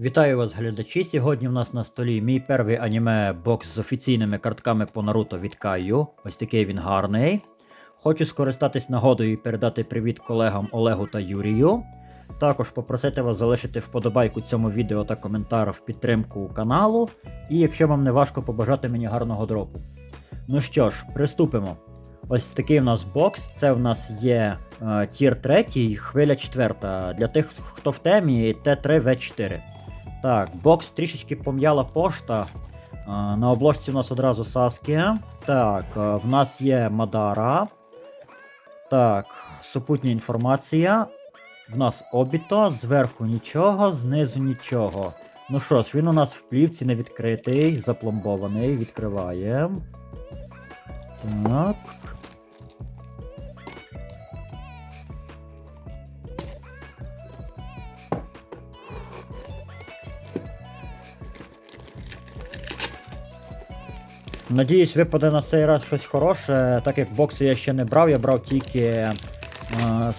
Вітаю вас, глядачі. Сьогодні в нас на столі мій перший аніме бокс з офіційними картками по Наруто від Каю. Ось такий він гарний. Хочу скористатись нагодою і передати привіт колегам Олегу та Юрію. Також попросити вас залишити вподобайку цьому відео та коментар в підтримку каналу. І якщо вам не важко побажати мені гарного дропу. Ну що ж, приступимо. Ось такий у нас бокс. Це в нас є е, тір 3, хвиля 4. Для тих, хто в темі, Т3В4. Так, бокс трішечки пом'яла пошта. На обложці у нас одразу Саскі. Так, в нас є Мадара. Так, супутня інформація. В нас обіто, зверху нічого, знизу нічого. Ну що ж, він у нас в плівці не відкритий, запломбований. Відкриваємо. Так. Надіюсь, випаде на цей раз щось хороше, так як бокси я ще не брав, я брав тільки е,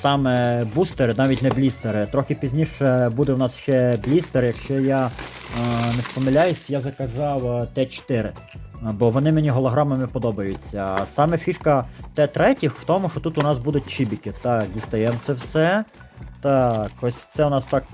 саме бустери, навіть не блістери. Трохи пізніше буде в нас ще блістер, якщо я е, не помиляюсь, я заказав е, Т4. е, Бо вони мені голограмами подобаються. Саме фішка Т3 в тому, що тут у нас будуть чібіки. Так, дістаємо це все. Так, ось це у нас так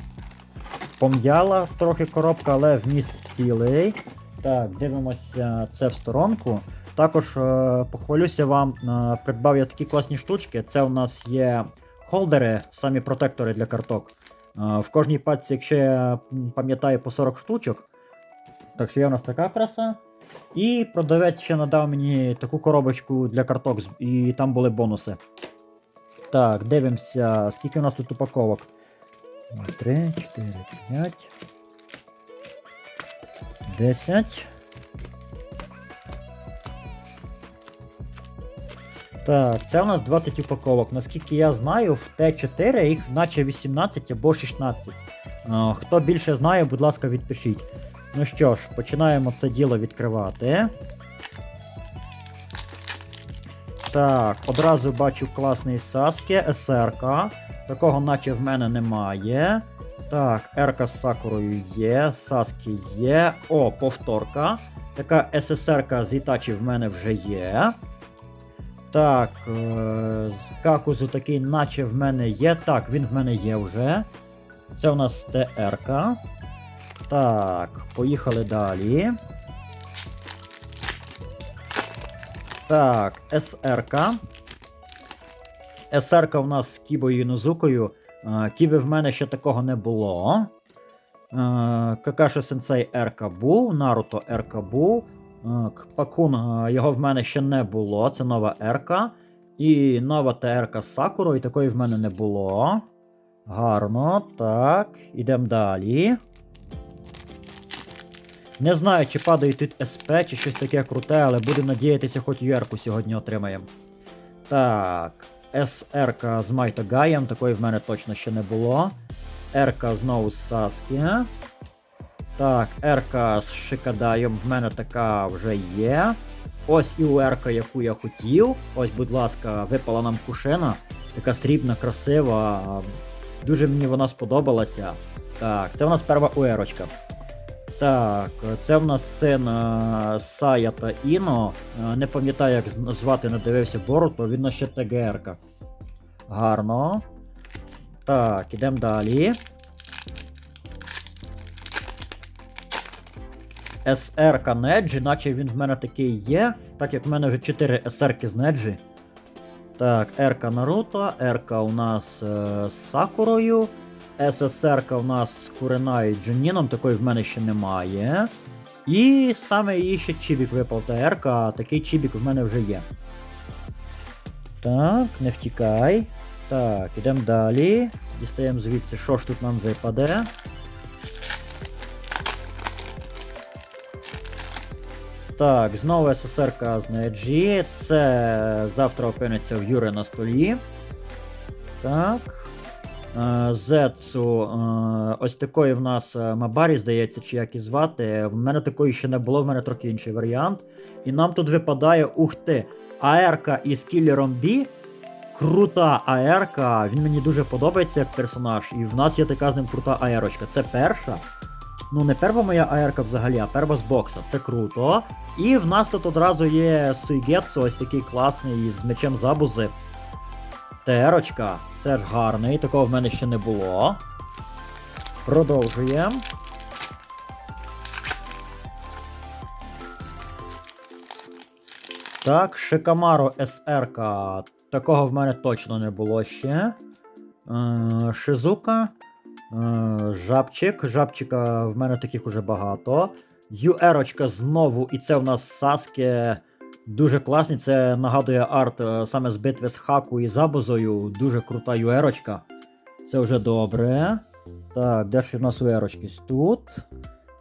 пом'яла трохи коробка, але вміст цілий. Так, дивимося це в сторонку. Також е, похвалюся вам, е, придбав я такі класні штучки. Це у нас є холдери, самі протектори для карток. Е, в кожній пачці, якщо я пам'ятаю, по 40 штучок. Так що є у нас така краса. І продавець ще надав мені таку коробочку для карток, і там були бонуси. Так, дивимося, скільки у нас тут упаковок. 3, 4, 5. 10. Так, це у нас 20 упаковок. Наскільки я знаю, в Т4 їх наче 18 або 16. Е, Хто більше знає, будь ласка, відпишіть. Ну що ж, починаємо це діло відкривати. Так, одразу бачу класний Саске, СРК. Такого наче в мене немає. Так, Ерка з Сакурою є, Саскі є. О, повторка. Така ССРка з Ітачі в мене вже є. Так, е- Какузу такий, наче в мене є. Так, він в мене є вже. Це у нас ТРК. Так, поїхали далі. Так, СРК. СРК у нас з Кібою і Нозукою. Е, Кіби в мене ще такого не було. Е, Какаши Сенсей РК був, Наруто РК був. Е, Пакун його в мене ще не було. Це нова РК. І нова ТРК з Сакурою, такої в мене не було. Гарно, так. Ідемо далі. Не знаю, чи падають тут СП, чи щось таке круте, але будемо надіятися, хоч юерку сьогодні отримаємо. Так. СРК з Майто Гаєм, такої в мене точно ще не було. РК знову з Саскі. Так, РК з Шикадаєм в мене така вже є. Ось і УРК, яку я хотів. Ось, будь ласка, випала нам кушена. Така срібна, красива. Дуже мені вона сподобалася. Так, це в нас перша УРочка. Так, це в нас син е, Сая та Іно. Е, Не пам'ятаю, як звати, не дивився Боруто, він на ще ТГР-ка. Гарно. Так, ідемо далі. СР Неджі, наче він в мене такий є. Так як в мене вже 4 СР-ки з Неджі. Так, РК Наруто, РК у нас е, з Сакурою. ССР у нас з Куреною і Джуніном, такої в мене ще немає. І саме її ще Чібік випав та РК, а такий Чібік в мене вже є. Так, не втікай. Так, ідемо далі. Дістаємо звідси, що ж тут нам випаде. Так, знову ССРК з NG. Це завтра опиниться в Юри на столі. Так. Е, Зецу. Ось такої в нас е, Мабарі, здається, чи як і звати. В мене такої ще не було, в мене трохи інший варіант. І нам тут випадає, ух ти, АРК із кілером Бі. Крута АРК. Він мені дуже подобається як персонаж. І в нас є така з ним крута аерочка. Це перша. Ну, не перша моя АРка взагалі, а перша з бокса. Це круто. І в нас тут одразу є Суйгетсо, ось такий класний з мечем забузи. Терочка, теж гарний, такого в мене ще не було. Продовжуємо. Так, Шикамаро СРК. Такого в мене точно не було ще. Е, Шизука. Е, Жабчик. Жабчика в мене таких уже багато. Юерочка знову, і це в нас Саске. Дуже класний. Це нагадує арт е, саме з битви з Хаку і Забузою. Дуже крута юерочка. Це вже добре. Так, де ж у нас юерочки? Тут.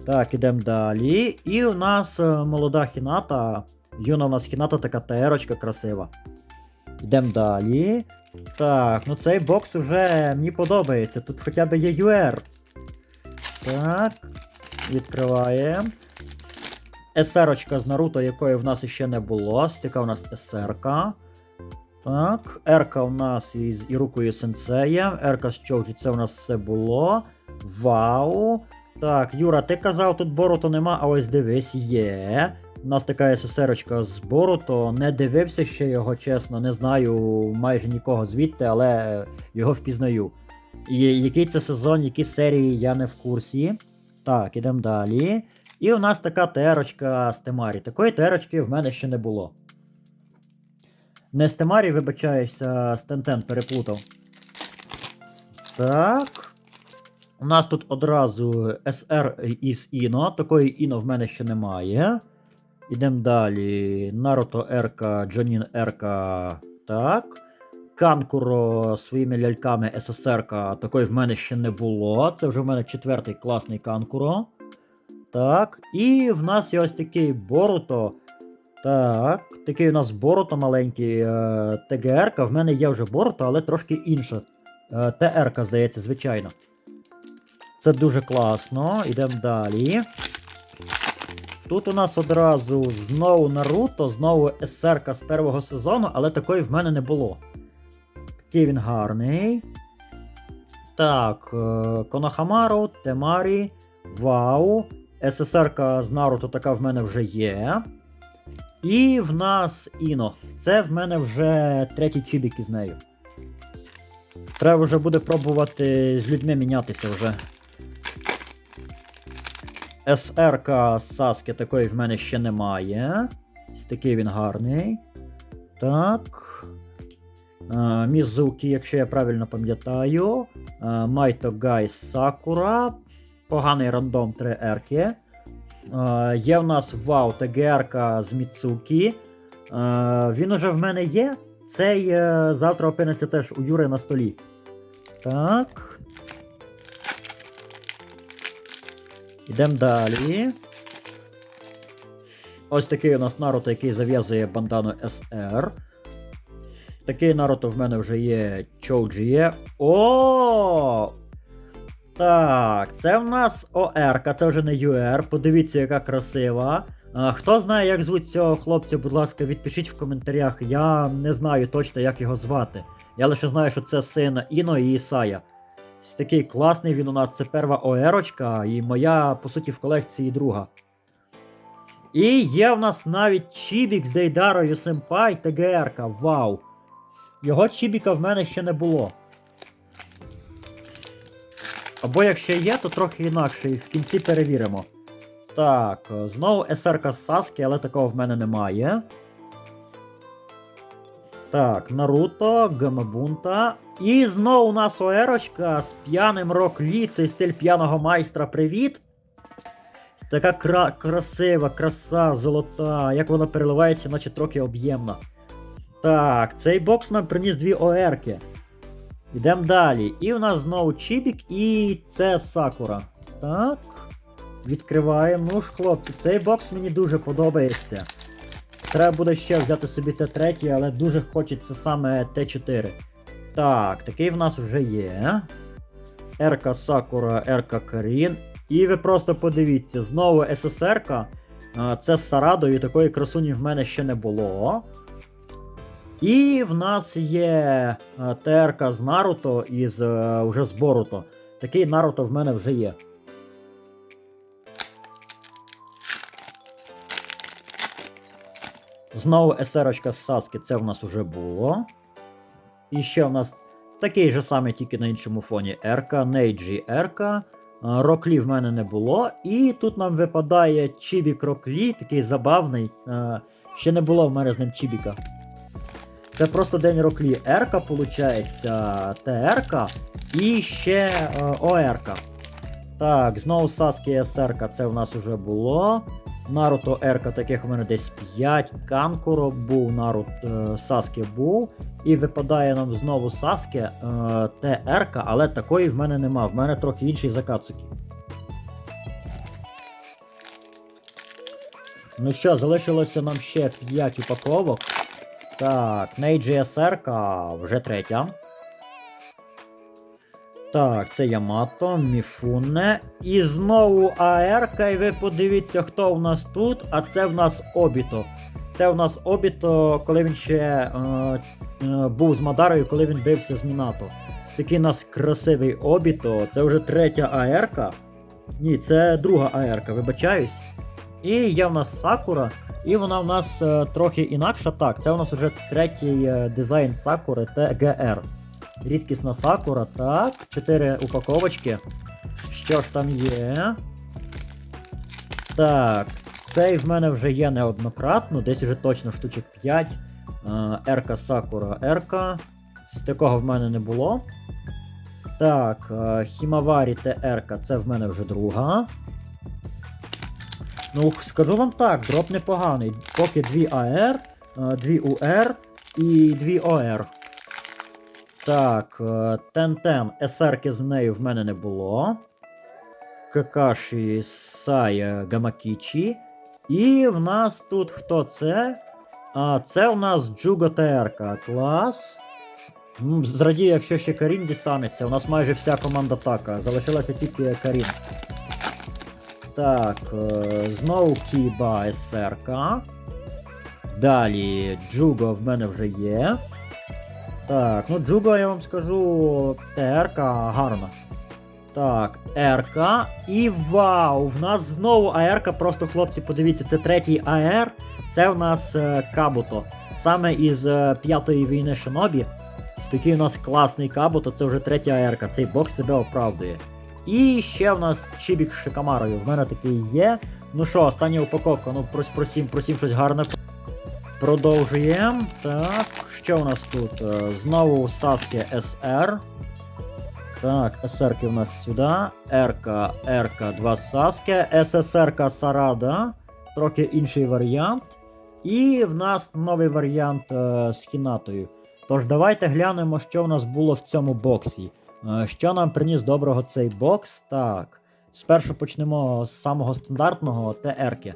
Так, ідемо далі. І у нас е, молода хіната. Юна у нас хіната така ТРочка красива. Йдемо далі. Так, ну цей бокс уже мені подобається. Тут хоча б є UR. Так. Відкриваємо. СРочка з Наруто, якої в нас ще не було. Стика у нас СРка. Так. Ерка у нас із Ірукою Сенсеєм. Ерка з Чоуджі, це у нас все було. Вау. Так, Юра, ти казав, тут Боруто нема, а ось дивись, є. У нас така СССРочка з Боруто. Не дивився ще його, чесно, не знаю майже нікого звідти, але його впізнаю. І який це сезон, які серії, я не в курсі. Так, ідемо далі. І у нас така терочка з Темарі. Такої терочки в мене ще не було. Не з Темарі, вибачаюся, з Тентен переплутав. Так. У нас тут одразу SR із Іно. Такої Іно в мене ще немає. Ідемо далі. Наруто Ерка, Джонін Ерка. Так. Канкуро своїми ляльками СССРка. Такої в мене ще не було. Це вже в мене четвертий класний Канкуро. Так. І в нас є ось такий Боруто. Так. Такий у нас Боруто маленький. Е, ТГРка. В мене є вже Боруто, але трошки інша. Е, ТРка, здається, звичайно. Це дуже класно. Ідемо далі. Тут у нас одразу знову Наруто, знову СРК з першого сезону, але такої в мене не було. Такий він гарний. Так, е, Конохамару, Темарі, Вау. ССРК з Наруто така в мене вже є. І в нас Іно. Це в мене вже третій чібік із нею. Треба вже буде пробувати з людьми мінятися вже. СРК Саски такої в мене ще немає. Ось такий він гарний. Так. Мізукі, якщо я правильно пам'ятаю. Майто Гай Сакура. Поганий рандом 3 ерки. А, Є в нас Вау ТГРК з Міцукі. А, Він уже в мене є. Цей е, завтра опиниться теж у Юри на столі. Так. Ідемо далі. Ось такий у нас Наруто, який зав'язує бандану SR. Такий Наруто в мене вже є Чоуджі. О! Так, це в нас ОР, це вже не ЮР. Подивіться, яка красива. Хто знає, як звуть цього хлопця, будь ласка, відпишіть в коментарях. Я не знаю точно, як його звати. Я лише знаю, що це син Іно і Ісая. Такий класний він у нас, це перша ОРочка, і моя, по суті, в колекції друга. І є в нас навіть Чібік з Дейдарою Сенпай ТГРка. Вау! Його Чібіка в мене ще не було. Або якщо є, то трохи інакше, і в кінці перевіримо. Так, знову СРК Саски, але такого в мене немає. Так, Наруто, Гамабунта. І знову у нас Оерочка з п'яним Рок Лі, цей стиль п'яного майстра. Привіт! Така кра красива, краса, золота, як вона переливається, наче трохи об'ємна. Так, цей бокс нам приніс дві ОРки. Йдемо далі. І у нас знову Чібік і це Сакура. Так. Відкриваємо. Ну ж, хлопці, цей бокс мені дуже подобається. Треба буде ще взяти собі Т3, але дуже хочеться саме Т4. Так, такий в нас вже є. Ерка Сакура, Ерка Карін. І ви просто подивіться, знову СССРка. Це з Сарадою, такої красуні в мене ще не було. І в нас є е, ТРК з Наруто із вже е, з Боруто. Такий Наруто в мене вже є. Знову есерочка з Саски, це в нас уже було. І ще в нас такий же самий, тільки на іншому фоні РК, Нейджі РК. Е, Роклі в мене не було. І тут нам випадає Чібік Роклі, такий забавний. Ще не було в мене з ним Чібіка. Це просто день Роклі. Ерка, виходить, ТРК і ще е, ОРК. Так, знову Саски СРК, це в нас уже було. Наруто Ерка, таких в мене десь 5. Канкуро був, Наруто е, Саске був. І випадає нам знову Саске ТРК, але такої в мене нема. В мене трохи інший закацуки. Ну що, залишилося нам ще 5 упаковок. Так, СРК вже третя. Так, це Ямато, Міфуне. І знову АРК, і ви подивіться, хто в нас тут, а це в нас Обіто. Це в нас Обіто, коли він ще е, е, був з Мадарою, коли він бився з Мінато. Ось такий у нас красивий Обіто. Це вже третя АРК. Ні, це друга АРК, вибачаюсь. І є в нас Сакура, і вона в нас е, трохи інакша. Так, це у нас вже третій е, дизайн Сакури ТГР. Рідкісна Сакура, так. 4 упаковочки. Що ж там є? Так, цей в мене вже є неоднократно, десь вже точно штучок 5. Ерка Сакура Ерка. З такого в мене не було. Так, е, Хімаварі ТРК, це в мене вже друга. Ну, скажу вам так, дроп непоганий. Поки 2 АР, 2 УР і 2 ОР. Так, е, Тентен СРки з нею в мене не було. Какаші Сая Гамакічі. І в нас тут хто це? А, це у нас Джуго ТРК. Клас. Зрадію, якщо ще Карін дістанеться. У нас майже вся команда така. Залишилася тільки Карін. Так, е, знову Кіба СРК. Далі Джуго в мене вже є. Так, ну Джуго, я вам скажу, ТРК гарна. Так, РК. І вау! В нас знову АРК, просто хлопці, подивіться, це третій АР. Це в нас е, Кабуто. Саме із е, п'ятої війни Шинобі. Такий у нас класний Кабуто, це вже третя АРК. Цей бокс себе оправдує. І ще в нас Чібік з Шикамарою. В мене такий є. Ну що, остання упаковка. Ну прос, просім, просім щось гарне. Продовжуємо. Так, що у нас тут? Е, Знову Саске СР. Так, СРки в нас сюди. РК, РК, 2 Саске. ССРК Сарада. Трохи інший варіант. І в нас новий варіант е, з Хінатою. Тож давайте глянемо, що в нас було в цьому боксі. Е, Що нам приніс доброго цей бокс? Так. Спершу почнемо з самого стандартного ТРки.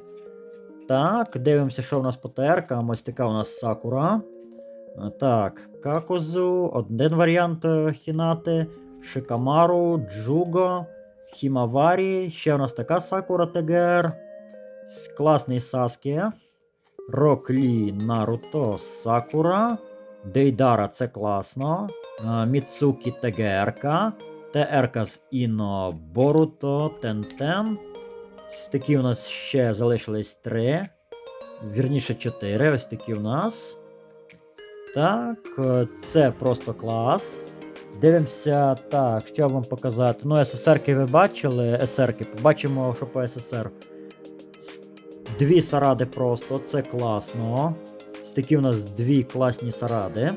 Так, дивимося, що в нас по ТРкам. Ось така у нас Сакура. Е, Так, Какозу, один варіант е, Хінати, Шикамару, Джуго, Хімаварі. Ще у нас така Сакура ТГР. Класний Саске. Роклі, Наруто, Сакура. Дейдара це класно. Е, Міцукі ТГРК. ТРК з Іно Боруто, Тентен. Такі у нас ще залишились три. Вірніше, чотири. Ось такі у нас. Так, е, це просто клас. Дивимося, так, що вам показати. Ну, СССРки ви бачили, СРки. Побачимо, що по СССР. Дві саради просто, це класно. Такі у нас дві класні саради.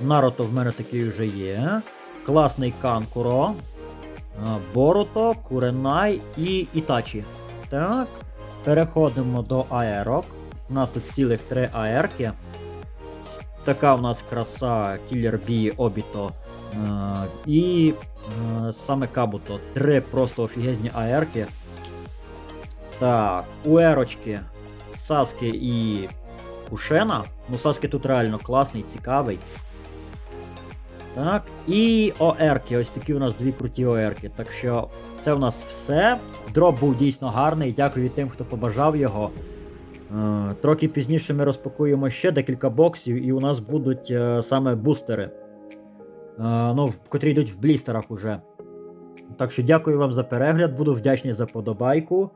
Наруто в мене такий вже є. Класний Канкуро. Боруто, Куренай і Ітачі. Так. Переходимо до аерок. У нас тут цілих три аерки. Така у нас краса Killer Bee, Обіто і саме Кабуто. Три просто офігезні аерки. Так, у ерочки Саски і Кушена. Ну, Саски тут реально класний, цікавий. Так, і ОРки. Ось такі у нас дві круті ОРки. Так що це у нас все. Дроп був дійсно гарний. Дякую тим, хто побажав його. Е, трохи пізніше ми розпакуємо ще декілька боксів, і у нас будуть е, саме бустери. Е, ну, котрі йдуть в блістерах уже. Так що дякую вам за перегляд, буду вдячний за подобайку.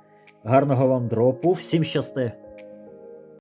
Гарного вам дропу, всім щасти!